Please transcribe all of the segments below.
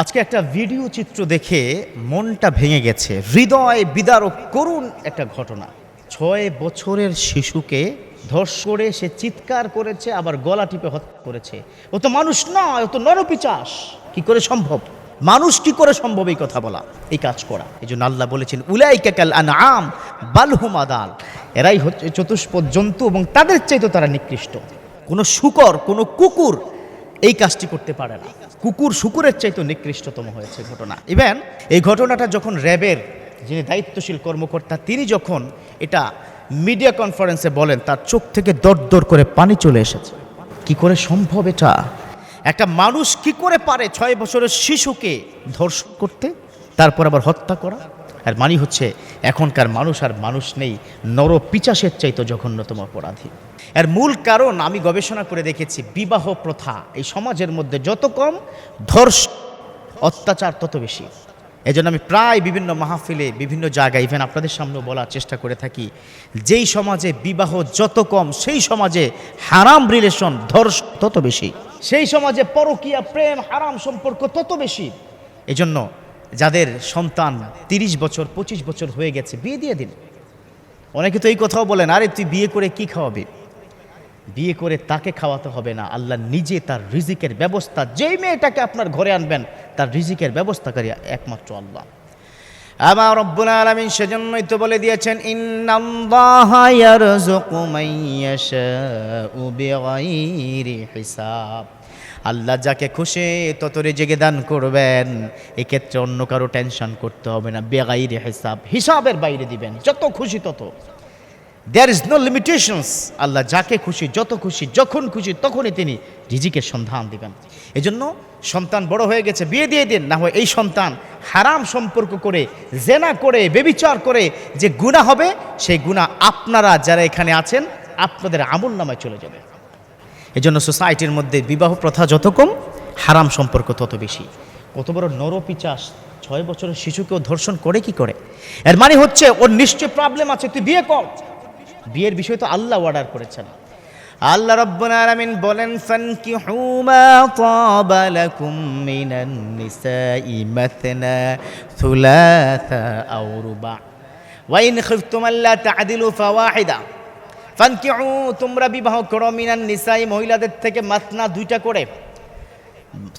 আজকে একটা ভিডিও চিত্র দেখে মনটা ভেঙে গেছে। হৃদয় বিদারক করুন একটা ঘটনা। ছয় বছরের শিশুকে ধর্ষ করে সে চিৎকার করেছে, আবার গলা টিপে হত্যা করেছে। ও তো মানুষ নয়, ও তো নরপিচাস। কি করে সম্ভব? মানুষ কি করে সম্ভব এই কথা বলা? এই কাজ করা। এই জন্য আল্লাহ বলেছেন উলাইকাকাল আনআম বালহুম আদাল এরাই হচ্ছে চতুষ্পদ জন্তু এবং তাদের চাইতে তারা নিকৃষ্ট। কোনো শুকর, কোনো কুকুর এই কাজটি করতে পারে না। কুকুর শুকুরের চাইতে নিকৃষ্টতম হয়েছে ঘটনা। ইভেন এই ঘটনাটা যখন র্যাবের যিনি দায়িত্বশীল কর্মকর্তা, তিনি যখন এটা মিডিয়া কনফারেন্সে বলেন, তার চোখ থেকে দর করে পানি চলে এসেছে। কি করে সম্ভব এটা? একটা মানুষ কি করে পারে ছয় বছরের শিশুকে ধর্ষণ করতে? তারপর আবার হত্যা করা? আর মানি হচ্ছে, এখনকার মানুষ আর মানুষ নেই নর পিচাসের চাইতো জঘন্যতম অপরাধী। এর মূল কারণ আমি গবেষণা করে দেখেছি, বিবাহ প্রথা। এই সমাজের মধ্যে যত কম ধর্ষ, অত্যাচার তত বেশি। এই আমি প্রায় বিভিন্ন মাহফিলে, বিভিন্ন জায়গায় ইভেন আপনাদের সামনেও বলার চেষ্টা করে থাকি, যেই সমাজে বিবাহ যত কম, সেই সমাজে হারাম রিলেশন ধর্ষ তত বেশি। সেই সমাজে পরকীয়া, প্রেম, হারাম সম্পর্ক তত বেশি। এজন্য যাদের সন্তান তিরিশ বছর, পঁচিশ বছর হয়ে গেছে, বিয়ে দিয়ে দিন অনেকে তো এই কথাও বলেন, আরে, তুই বিয়ে করে কি খাওয়াবি? বিয়ে করে তাকে খাওয়াতে হবে না। আল্লাহ নিজে তার রিজিকের ব্যবস্থা, যেই মেয়েটাকে আপনার ঘরে আনবেন, তার রিজিকের ব্যবস্থাকারী একমাত্র আল্লাহ। আমার রব্বুল আলামিন সেজন্যই তো বলে দিয়েছেন হিসাব। আল্লাহ যাকে খুশি তত রেজেগে দান করবেন। এক্ষেত্রে অন্য কারও টেনশন করতে হবে না, বেগাইরে হিসাব, হিসাবের বাইরে দিবেন, যত খুশি তত। দেয়ার ইজ নো লিমিটেশনস আল্লাহ যাকে খুশি, যত খুশি, যখন খুশি তখনই তিনি রিজিকের সন্ধান দিবেন। এজন্য সন্তান বড় হয়ে গেছে, বিয়ে দিয়ে দিন, না হয় এই সন্তান হারাম সম্পর্ক করে, জেনা করে, বেবিচার করে যে গুণা হবে, সেই গুণা আপনারা যারা এখানে আছেন, আপনাদের আমল নামায় চলে যাবে। এজন্য সোসাইটির মধ্যে বিবাহ প্রথা যত কম হারাম সম্পর্ক তত বেশি। কত বড় নরপিচাস ছয় বছরের শিশুকেও ধর্ষণ করে কি করে? এর মানে হচ্ছে, ওর নিশ্চয় প্রবলেম আছে, তুই বিয়ে কর। বিয়ের বিষয় তো আল্লাহ অর্ডার করেছেন। আল্লাহ রাব্বুল আলামিন বলেন, ফানকিহু মা তাবা লাকুম মিনান নিসাই মাথনা থুলাথা আও রুবা। ওয়া ইন খিফতুম আল্লা তা'দিলু ফাওয়াহিদা। ফানকিহু তোমরা বিবাহ করো মিনান নিসাই, মহিলাদের থেকে মাতনা দুইটা করে।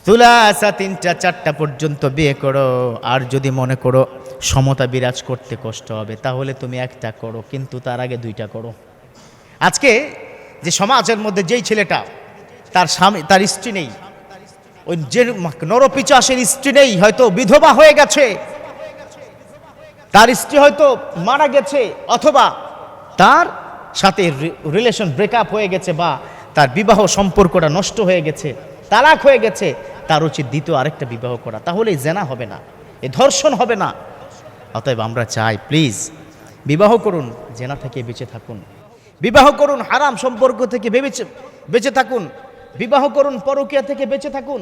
তুলাসা তিনটা, চারটা পর্যন্ত বিয়ে করো। আর যদি মনে করো সমতা বিরাজ করতে কষ্ট হবে, তাহলে তুমি একটা করো, কিন্তু তার আগে দুইটা করো। আজকে যে সমাজের মধ্যে যেই ছেলেটা, তার স্বামী, তার স্ত্রী নেই, ওই যে নরপিচাসের স্ত্রী নেই, হয়তো বিধবা হয়ে গেছে। তার স্ত্রী হয়তো মারা গেছে, অথবা তার সাথে রিলেশন ব্রেকআপ হয়ে গেছে বা তার বিবাহ সম্পর্কটা নষ্ট হয়ে গেছে, তালাক হয়ে গেছে, তার উচিত দ্বিতীয় আরেকটা বিবাহ করা। তাহলে জেনা হবে না, এ ধর্ষণ হবে না। অতএব আমরা চাই প্লিজ বিবাহ করুন, জেনা থেকে বেঁচে থাকুন। বিবাহ করুন, হারাম সম্পর্ক থেকে বেঁচে বেঁচে থাকুন। বিবাহ করুন, পরকীয়া থেকে বেঁচে থাকুন।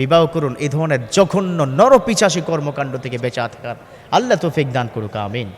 বিবাহ করুন এই ধরনের জঘন্য নরপিচাসী কর্মকাণ্ড থেকে বেঁচে থাকার। আল্লাহ তৌফিক দান করুক, আমিন।